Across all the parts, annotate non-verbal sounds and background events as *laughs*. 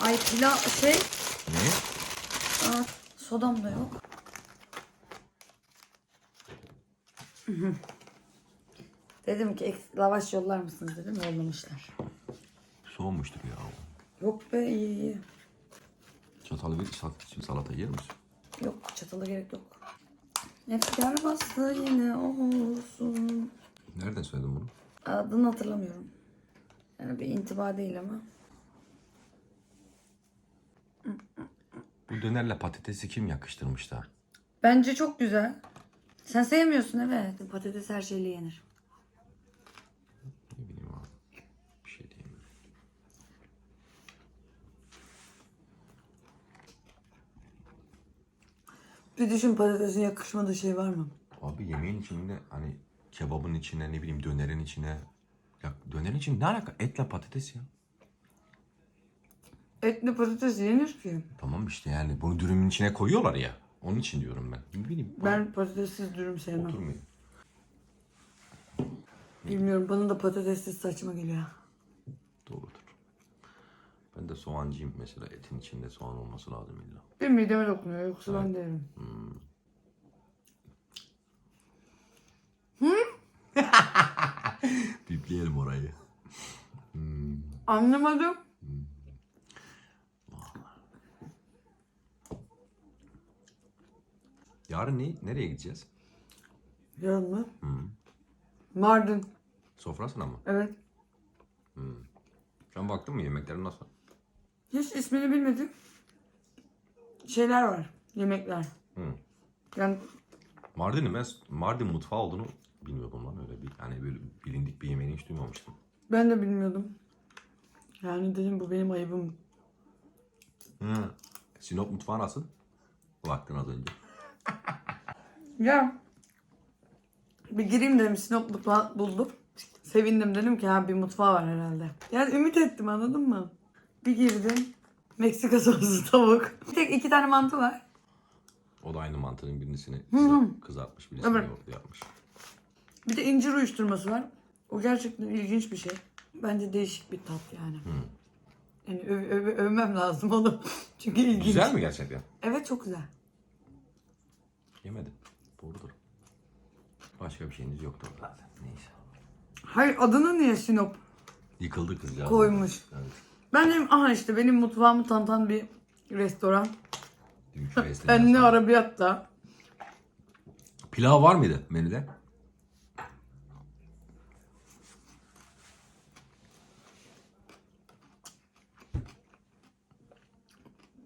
Ay pilav şey. Ne? Aa, sodam da yok. *laughs* dedim ki lavaş yollar mısınız dedim yollamışlar. Soğumuştur ya. Yok be iyi iyi. Çatalı bir sal- salata yer misin? Yok çatalı gerek yok. Efkar bastı yine olsun. Nereden söyledin bunu? Adını hatırlamıyorum. Yani bir intiba değil ama. Bu dönerle patatesi kim yakıştırmış da? Bence çok güzel. Sen sevmiyorsun evet. Patates her şeyle yenir. Ne bileyim abi. Bir şey diyeyim. Bir düşün patatesin yakışmadığı şey var mı? Abi yemeğin içinde hani kebabın içine ne bileyim dönerin içine. Ya dönerin için ne alaka? Etle patates ya. Etli patates yenir ki. Tamam işte yani bunu dürümün içine koyuyorlar ya. Onun için diyorum ben. Ne bileyim. Ben patatessiz dürüm sevmem. Oturmuyor. Bilmiyorum bana da patatessiz saçma geliyor. Doğrudur. Ben de soğancıyım mesela etin içinde soğan olması lazım illa. Benim mideme dokunuyor yoksa ben derim. Bipleyelim *laughs* orayı. Anlamadım. Yarın ne, nereye gideceğiz? Yarın mı? Mardin. Sofrasına mı? Evet. Sen baktın mı yemeklerin nasıl? Hiç ismini bilmedim. Şeyler var. Yemekler. Hı. Yani Mardin'in ben Mardin mutfağı olduğunu bilmiyordum lan öyle bir hani böyle bilindik bir yemeğini hiç duymamıştım. ben de bilmiyordum. Yani dedim bu benim ayıbım. Hı. Sinop mutfağı nasıl? Baktın az önce. Ya bir gireyim dedim Sinop mutfağı buldum. Sevindim dedim ki ha bir mutfağı var herhalde. Yani ümit ettim anladın mı? Bir girdim. Meksika *laughs* soslu tavuk. Bir tek iki tane mantı var. O da aynı mantının birisini kıza- kızartmış birisini Evet. yoğurtlu yapmış. Bir de incir uyuşturması var. O gerçekten ilginç bir şey. Bence değişik bir tat yani. Yani öv- öv- övmem lazım onu. *laughs* Çünkü ilginç. Güzel mi gerçekten? Evet çok güzel. Yemedim. Doğrudur. Başka bir şeyiniz yoktu zaten. Neyse. Hayır adını niye Sinop Yıkıldı kız ya. koymuş? Evet. Ben dedim aha işte benim mutfağımı tanıtan bir restoran. Dünkü beslenme Enli arabiyatta. Pilav var mıydı menüde?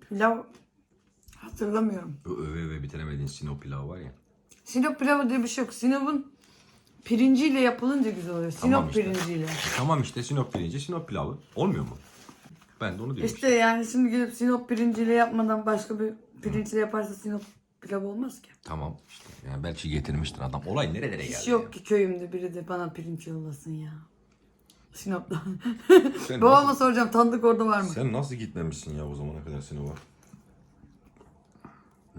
Pilav hatırlamıyorum. O öve öve bitiremediğin Sinop pilavı var ya. Sinop pilavı diye bir şey yok. Sinop'un pirinciyle yapılınca güzel oluyor. Sinop Tamam işte. pirinciyle. *laughs* Tamam işte Sinop pirinci Sinop pilavı. Olmuyor mu? Ben de onu diyorum. İşte yani şimdi gidip Sinop pirinciyle yapmadan başka bir pirinçle yaparsa Sinop pilav olmaz ki. Tamam işte. Yani belki getirmiştir adam. Olay nerelere geldi? Hiç yok ki köyümde biri de bana pirinç yollasın ya. Sinop'tan. ya? *laughs* Sen Babama nasıl, soracağım tanıdık orada var mı? sen nasıl gitmemişsin ya o zamana kadar Sinop'a?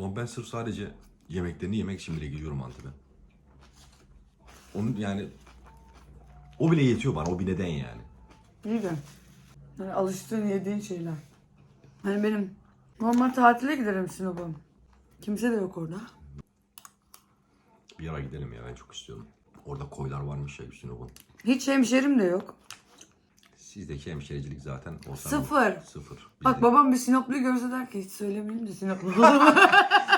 Lan ben sırf sadece yemeklerini yemek için bile gidiyorum Antep'e. Onun yani o bile yetiyor bana. O bir neden yani. İyi de. Yani alıştığın yediğin şeyler. Hani benim normal tatile giderim Sinop'a. Kimse de yok orada. Bir ara gidelim ya ben çok istiyorum. Orada koylar varmış ya Sinop'un. Hiç hemşerim de yok. Sizdeki hemşericilik zaten o Sıfır. Sıfır. Bak Bizde- babam bir Sinoplu görse der ki hiç söylemeyeyim de Sinoplu. *laughs*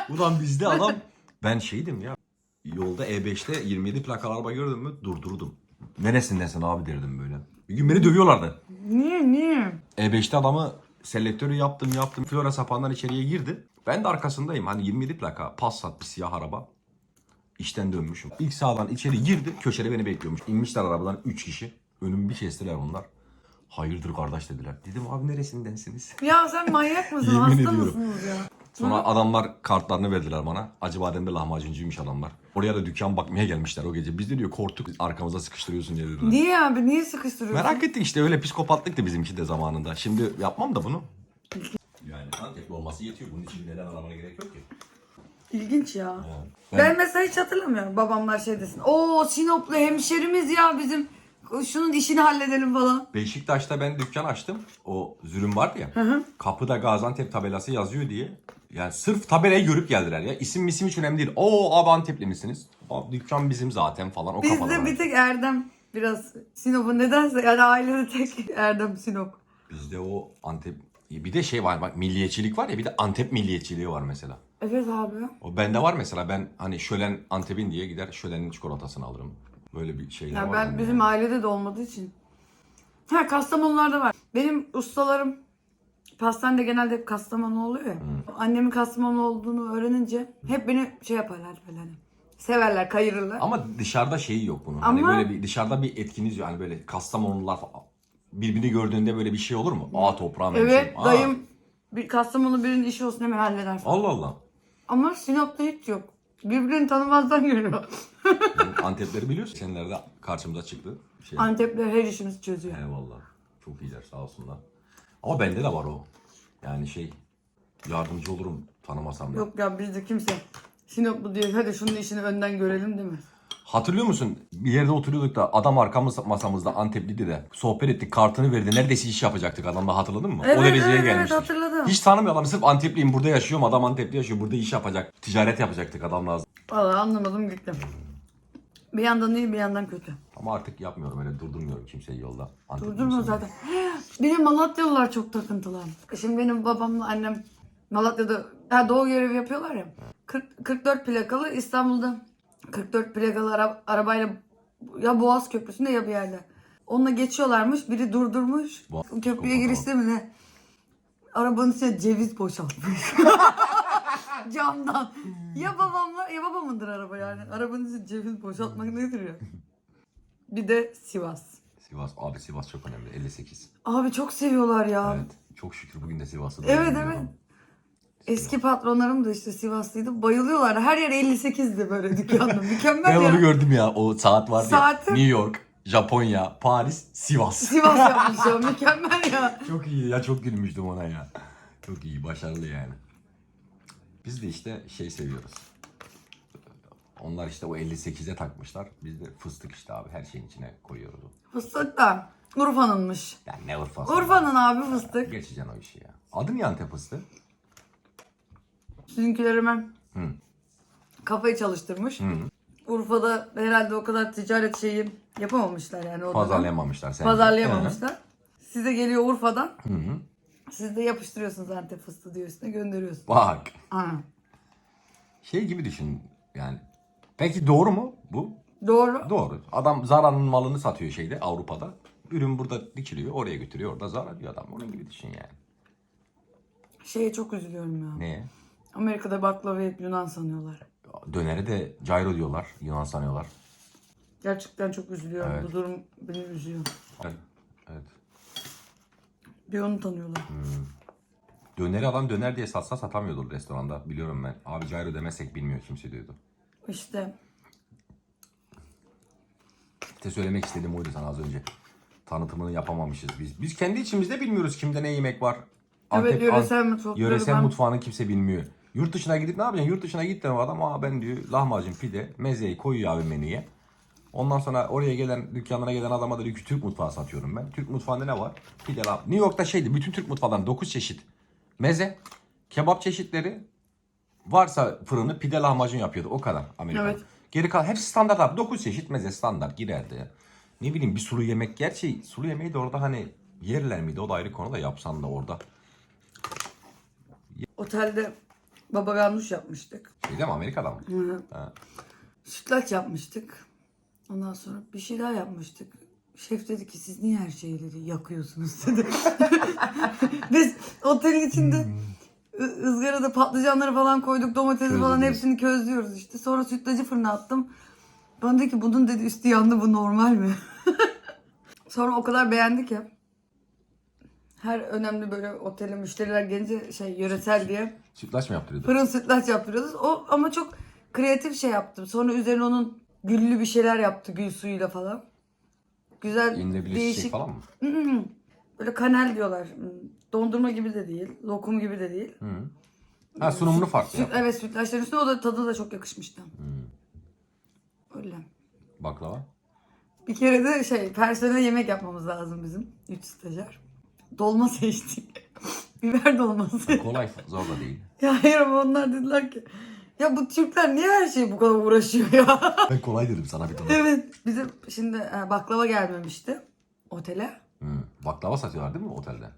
Ulan bizde adam *laughs* ben şeydim ya. Yolda E5'te 27 plakalı araba gördüm mü durdurdum. Neresindensin abi derdim böyle. Bir gün beni dövüyorlardı. niye niye? E5'te adamı selektörü yaptım yaptım. Flora sapağından içeriye girdi. Ben de arkasındayım. Hani 27 plaka Passat bir siyah araba. İşten dönmüşüm. İlk sağdan içeri girdi. Köşede beni bekliyormuş. İnmişler arabadan 3 kişi. Önümü bir kestiler onlar. Hayırdır kardeş dediler. Dedim abi neresindensiniz? Ya sen manyak mısın? *laughs* Yemin Hasta ediyorum. mısınız ya? Sonra adamlar kartlarını verdiler bana. Acıbadem'de lahmacuncuymuş adamlar. Oraya da dükkan bakmaya gelmişler o gece. Biz de diyor korktuk arkamıza sıkıştırıyorsun diye dediler. Niye abi? Niye sıkıştırıyorsun? Merak ettik işte öyle psikopatlık da bizimki de zamanında. Şimdi yapmam da bunu. Yani Antepli olması yetiyor. Bunun için neden aramana gerek yok ki. İlginç ya. Ben- Ben mesela hiç hatırlamıyorum babamlar şey desin. Oo Sinoplu hemşerimiz ya bizim Şunun işini halledelim falan. Beşiktaş'ta ben dükkan açtım. O zürüm vardı ya. hı. Kapıda Gaziantep tabelası yazıyor diye. Yani sırf tabelayı görüp geldiler ya. İsim misim hiç önemli değil. Oo abi Antepli misiniz? Abi dükkan bizim zaten falan o kafalar. Bizde bir tek Erdem biraz Sinop'u nedense yani ailede tek Erdem Sinop. Bizde o Antep bir de şey var bak milliyetçilik var ya bir de Antep milliyetçiliği var mesela. Evet abi. O bende var mesela ben hani şölen Antep'in diye gider şölenin çikolatasını alırım. Böyle bir şeyler Ya var. ben bende bizim yani. ailede de olmadığı için. Ha Kastamonularda var. Benim ustalarım pastanede genelde hep Kastamonu oluyor ya. Annemin Kastamonu olduğunu öğrenince hep beni şey yaparlar böyle hani. Severler, kayırırlar. Ama dışarıda şeyi yok bunun. Hani Ama- böyle bir dışarıda bir etkiniz yok. Hani böyle Kastamonular falan. Birbirini gördüğünde böyle bir şey olur mu? Aa toprağım evet, dayım bir Kastamonu birinin işi olsun hemen halleder falan. Allah Allah. Ama Sinop'ta hiç yok. Birbirini tanımazdan geliyor. *laughs* Antepleri biliyorsun. Senelerde karşımıza çıktı. Şey. Antepler her işimizi çözüyor. Eyvallah. Çok iyiler sağ olsunlar. Ama bende de var o. Yani şey yardımcı olurum tanımasam da. Yok ya bizde kimse Sinoplu diyor hadi şunun işini önden görelim değil mi? Hatırlıyor musun? Bir yerde oturuyorduk da adam arkamız masamızda Antepliydi de sohbet ettik kartını verdi. Neredeyse iş yapacaktık adamla hatırladın mı? Evet, o dereceye evet, evet, gelmiştik. hatırladım. Hiç tanımıyor adam sırf Antepliyim burada yaşıyorum adam Antepli yaşıyor burada iş yapacak. Ticaret yapacaktık adamla. Vallahi anlamadım gittim. Bir yandan iyi bir yandan kötü. Ama artık yapmıyorum öyle durdurmuyorum kimseyi yolda. Antepli misin? zaten. *gasps* Benim Malatyalılar çok takıntılı. Şimdi benim babamla annem Malatya'da ha, doğu görevi yapıyorlar ya. 40, 44 plakalı İstanbul'da 44 plakalı ara- arabayla ya Boğaz Köprüsü'nde ya bir yerde. Onunla geçiyorlarmış. Biri durdurmuş. Boğaz- Köprüye girişte mi ne? Arabanın içine ceviz boşaltmış. *laughs* Camdan. Ya babamla ya babamındır araba yani. Arabanın içine ceviz boşaltmak nedir ya? Bir de Sivas. Sivas abi Sivas çok önemli 58. Abi çok seviyorlar ya. Evet çok şükür bugün de Sivas'ta. Evet, evet. Eski patronlarım da işte Sivaslıydı. Bayılıyorlardı. Her yer 58'di böyle dükkanda. *laughs* Mükemmel Ben ya. onu gördüm ya o saat vardı Saati- ya. New York, Japonya, Paris, Sivas. Sivas *laughs* yapmış ya. Mükemmel ya. Çok iyi ya çok gülmüştüm ona ya. Çok iyi başarılı yani. Biz de işte şey seviyoruz. Onlar işte o 58'e takmışlar. Biz de fıstık işte abi her şeyin içine koyuyoruz. Fıstık da Urfa'nınmış. Yani ne Urfa'sı? Urfa'nın abi fıstık. Geçeceksin o işi ya. Adı niye Antep fıstığı? Sizinkiler hemen Hı. kafayı çalıştırmış. Urfa'da herhalde o kadar ticaret şeyi yapamamışlar yani o. Pazarlayamamışlar sen. Pazarlayamamışlar. Size geliyor Urfa'dan. Hı hı. Siz de yapıştırıyorsunuz Antep fıstığı diyor üstüne gönderiyorsunuz. Bak. Aynen. Şey gibi düşün yani. Peki doğru mu bu? Doğru. Doğru. Adam Zara'nın malını satıyor şeyde Avrupa'da. Ürün burada dikiliyor, oraya götürüyor. Orada Zara diyor adam. Onun gibi düşün yani. Şeye çok üzülüyorum ya. Ne? Amerika'da baklavayı hep Yunan sanıyorlar. Döneri de gyro diyorlar. Yunan sanıyorlar. Gerçekten çok üzülüyorum. Evet. Bu durum beni üzüyor. Evet. evet. Bir onu tanıyorlar. Döneri adam döner diye satsa satamıyordur restoranda. Biliyorum ben. Abi gyro demezsek bilmiyor kimse diyordu. İşte İşte söylemek istediğim oydu sana az önce. Tanıtımını yapamamışız biz. Biz kendi içimizde bilmiyoruz kimde ne yemek var. Evet, yöresel mutfakları Yöresel ben- mutfağını kimse bilmiyor. Yurt dışına gidip ne yapacaksın? Yurt dışına git o adam. Aa ben diyor lahmacun pide mezeyi koyuyor abi menüye. Ondan sonra oraya gelen dükkanlara gelen adama da diyor ki Türk mutfağı satıyorum ben. Türk mutfağında ne var? Pide lah. New York'ta şeydi bütün Türk mutfağından 9 çeşit meze, kebap çeşitleri varsa fırını pide lahmacun yapıyordu. O kadar Amerika'da. Evet. Geri kalan hepsi standart abi. 9 çeşit meze standart girerdi. Ne bileyim bir sulu yemek. Gerçi sulu yemeği de orada hani yerler miydi? O da ayrı konu da yapsan da orada. otelde baba ganoush yapmıştık. Şeyde mi Amerika'da mı? Hı. Ha. Sütlaç yapmıştık. Ondan sonra bir şey daha yapmıştık. Şef dedi ki siz niye her şeyi *laughs* dedi yakıyorsunuz *laughs* dedi. Biz otelin içinde ı- ızgarada patlıcanları falan koyduk, domatesi falan hepsini közlüyoruz işte. Sonra sütlacı fırına attım. Bana dedi ki bunun dedi üstü yandı bu normal mi? *laughs* Sonra o kadar beğendik ya. Her önemli böyle otele müşteriler gelince şey yöresel diye Sütlaç mı yaptırıyordu? fırın sütlaç yaptırıyoruz. O ama çok kreatif şey yaptım. Sonra üzerine onun güllü bir şeyler yaptı gül suyuyla falan. Güzel Yenilebilir değişik. çiçek falan mı? Hmm, Böyle kanel diyorlar. Hmm, Dondurma gibi de değil, lokum gibi de değil. Ha sunumunu farklı Süt, yap. evet sütlaçların üstüne o da tadı da çok yakışmıştı. Öyle. Baklava. Bir kere de şey personel yemek yapmamız lazım bizim. Üç stajyer. Dolma seçtik. *laughs* Biber dolması. Kolay zor da değil. ya hayır ama onlar dediler ki ya bu Türkler niye her şeyi bu kadar uğraşıyor ya? *laughs* Ben kolay dedim sana bir tane. evet. Bizim şimdi e, baklava gelmemişti otele. Hmm. Baklava satıyorlar değil mi otelde?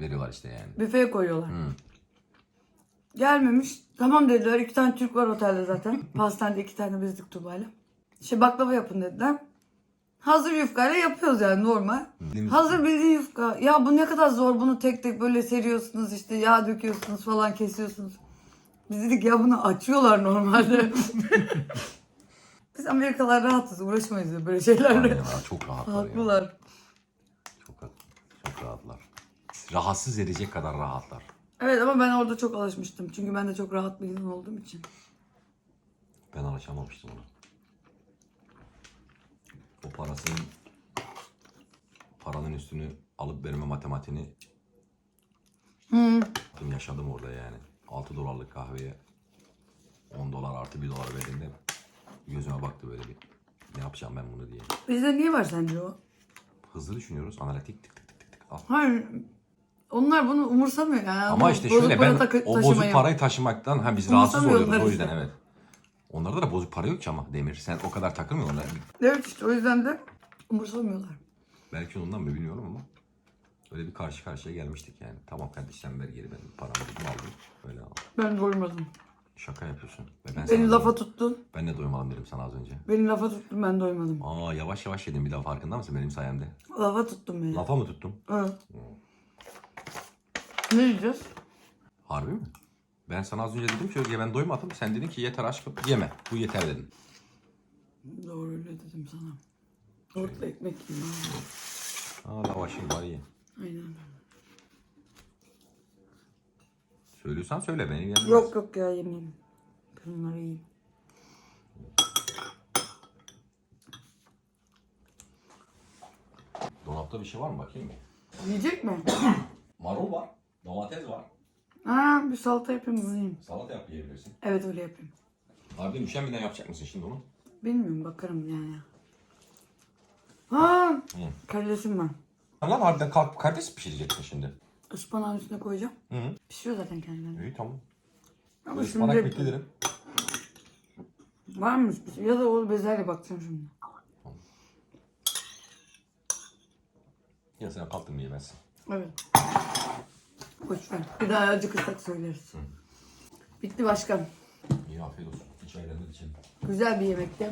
Veriyorlar işte yani. Büfeye koyuyorlar. Hmm. Gelmemiş. Tamam dediler. iki tane Türk var otelde zaten. *laughs* Pastanede iki tane bizdik Tuba'yla. İşte baklava yapın dediler. Hazır yufkayla yapıyoruz yani normal. Bildiğimiz- Hazır bildiğin yufka. Ya bu ne kadar zor. Bunu tek tek böyle seriyorsunuz işte yağ döküyorsunuz falan kesiyorsunuz. Biz dedik ya bunu açıyorlar normalde. *laughs* *laughs* Biz Amerikalılar rahatız. Uğraşmayız böyle şeylerle. Aynen ha, çok rahatlar ya. Haklılar. Çok, çok rahatlar. Rahatsız edecek kadar rahatlar. Evet ama ben orada çok alışmıştım. Çünkü ben de çok rahat bir insan olduğum için. Ben alışamamıştım ona. O parasının paranın üstünü alıp verme matematiğini Hı. yaşadım orada yani. 6 dolarlık kahveye 10 dolar artı 1 dolar verdiğinde gözüme baktı böyle bir. Ne yapacağım ben bunu diye. Bizde niye var sence o? Hızlı düşünüyoruz. Analitik tık tık tık tık tık. Al. Hayır. Onlar bunu umursamıyor yani. Ama işte şöyle ben o bozuk parayı taşımaktan ha biz rahatsız oluyoruz o işte. yüzden evet. Onlarda da bozuk para yok ki ama Demir. Sen o kadar takılmıyorsun. onlar. Evet işte o yüzden de umursamıyorlar. Belki ondan mı bilmiyorum ama öyle bir karşı karşıya gelmiştik yani. Tamam kardeşim sen ver geri ben paramı dedim aldım. Öyle aldım. Ben doymadım. Şaka yapıyorsun. Ve ben Beni sana lafa dedim. tuttun. Ben de doymadım dedim sana az önce. Beni lafa tuttun ben doymadım. Aa yavaş yavaş yedim bir daha farkında mısın benim sayemde? Lafa tuttun beni. Lafa mı tuttum? Evet. Ne yiyeceğiz? Harbi mi? Ben sana az önce dedim ki Özge ben doymadım. Sen dedin ki yeter aşkım yeme. Bu yeter dedin. Doğru öyle dedim sana. Yoğurtla ekmek yiyeyim. Aa lavaşın var iyi. Aynen. Söylüyorsan söyle beni gelmez. Yok yok ya yemeyeyim. Ben onları yiyeyim. Dolapta bir şey var mı bakayım mı? Yiyecek mi? *coughs* Marul var. Domates var. Ha bir salata yapayım yiyeyim. Salata yap yiyebilirsin. Evet öyle yapayım. Harbiden üşenmeden yapacak mısın şimdi onu? Bilmiyorum bakarım yani. Ha, Hı. karidesim var. Lan harbiden kalk karides pişireceksin şimdi. Ispanağın üstüne koyacağım. Hı hı. Pişiyor zaten kendinden. İyi tamam. Ama Ispanak şimdi beklerim. varmış bir şey. Ya da o bezelye bakacağım şimdi. Ya sen kalktın mı yemezsin. Evet. Boş ver. Bir daha acıkırsak söyleriz. Bitti başkan. İyi afiyet olsun. İç ayranı için. Güzel bir yemekti.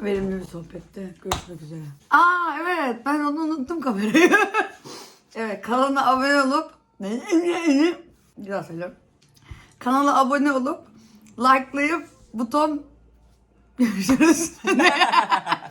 Verimli bir sohbetti. Görüşmek üzere. Aa evet ben onu unuttum kamerayı. *laughs* evet kanala abone olup bir daha söylüyorum. Kanala abone olup likelayıp buton *laughs* görüşürüz. *laughs*